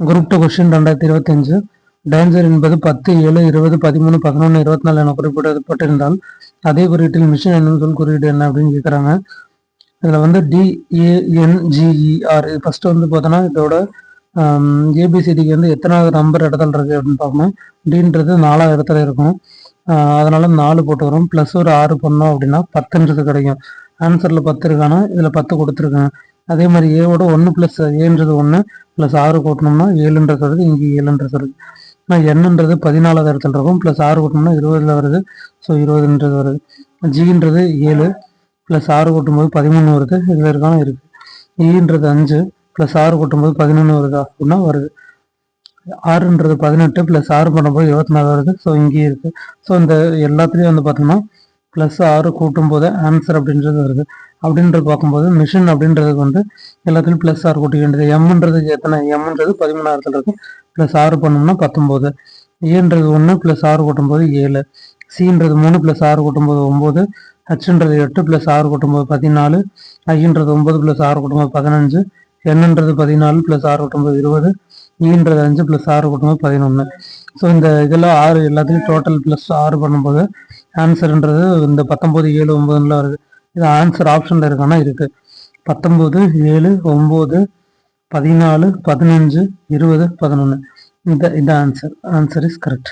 Group two question ரெண்டாயிரத்தி இருபத்தஞ்சு danger என்பது பத்து ஏழு இருபது பதிமூணு பதினொன்று இருபத்தி நாலு என குறிப்பிடப்பட்டிருந்தால் அதே குறியீட்டில் மிஷின் என்னும் சொல் குறியீடு என்ன அப்படின்னு கேட்குறாங்க இதில் வந்து டிஏஎன்ஜிஇஆர் e, ஃபஸ்ட்டு வந்து பார்த்தோன்னா இதோட ஏபிசிடிக்கு வந்து எத்தனாவது நம்பர் இடத்துல இருக்குது அப்படின்னு பார்க்கணும். டின்றது நாலாவது இடத்துல இருக்கும் ஆஹ் அதனால நாலு போட்டு வரும். ப்ளஸ் ஒரு ஆறு பண்ணோம் அப்படின்னா பத்துன்றது கிடைக்கும். ஆன்சரில் பத்து இருக்கானா? இதில் பத்து கொடுத்துருக்காங்க. அதே மாதிரி ஏவோட ஒன்று ப்ளஸ் ஏன்றது ஒன்று ப்ளஸ் ஆறு கூட்டணும்னா ஏழுன்றது வருது இங்கே ஏழுன்றது வருது ஆனால் என்னன்றது பதினாலாவது இடத்துல இருக்கும். ப்ளஸ் ஆறு கூட்டணும்னா இருபதுல வருது. ஸோ இருபதுன்றது வருது. ஜின்றது ஏழு. ப்ளஸ் ஆறு கூட்டும்போது பதிமூணு வருது. இது வரைக்கும் இருக்குது ஈன்றது அஞ்சு. ப்ளஸ் ஆறு கூட்டும்போது பதினொன்று வருதா. அப்படின்னா வருது. ஆறுன்றது பதினெட்டு. ப்ளஸ் ஆறு பண்ணும்போது இருபத்தி நாலு வருது. ஸோ இங்கேயே இருக்குது ஸோ இந்த எல்லாத்துலேயும் வந்து பார்த்தோம்னா ப்ளஸ் ஆறு கூட்டும் போது ஆன்சர் அப்படின்றது வருது அப்படின்றது பார்க்கும்போது மிஷின் அப்படின்றதுக்கு வந்து எல்லாத்துலையும் ப்ளஸ் ஆறு கூட்டிக்க வேண்டியது எம்ன்றதுக்கு எத்தனை எம்ன்றது பதிமூணாயிரத்தில் இருக்கும் ப்ளஸ் ஆறு பண்ணோம்னா பத்தொம்போது ஏன்றது ஒன்று ப்ளஸ் ஆறு கூட்டும்போது ஏழு சின்றது மூணு ப்ளஸ் ஆறு கூட்டும்போது ஒம்பது ஹச்ன்றது எட்டு ப்ளஸ் ஆறு கூட்டும்போது பதினாலு ஐன்றது ஒம்பது ப்ளஸ் ஆறு கூட்டும்போது பதினஞ்சு என்னன்றது பதினாலு ப்ளஸ் ஆறு கூட்டும்போது இருபது ஈன்றது அஞ்சு ப்ளஸ் ஆறு கூட்டும்போது பதினொன்று ஸோ இந்த இதெல்லாம் ஆறு எல்லாத்துலேயும் டோட்டல் ப்ளஸ் ஆறு பண்ணும்போது ஆன்சர்ன்றது இந்த பத்தொம்போது ஏழு ஒம்பதுல வருது. இது ஆன்சர் ஆப்ஷனில் இருக்கானா? இருக்குது பத்தொம்போது ஏழு ஒம்பது பதினாலு பதினஞ்சு இருபது பதினொன்று இந்த இந்த ஆன்சர் ஆன்சர் இஸ் கரெக்ட்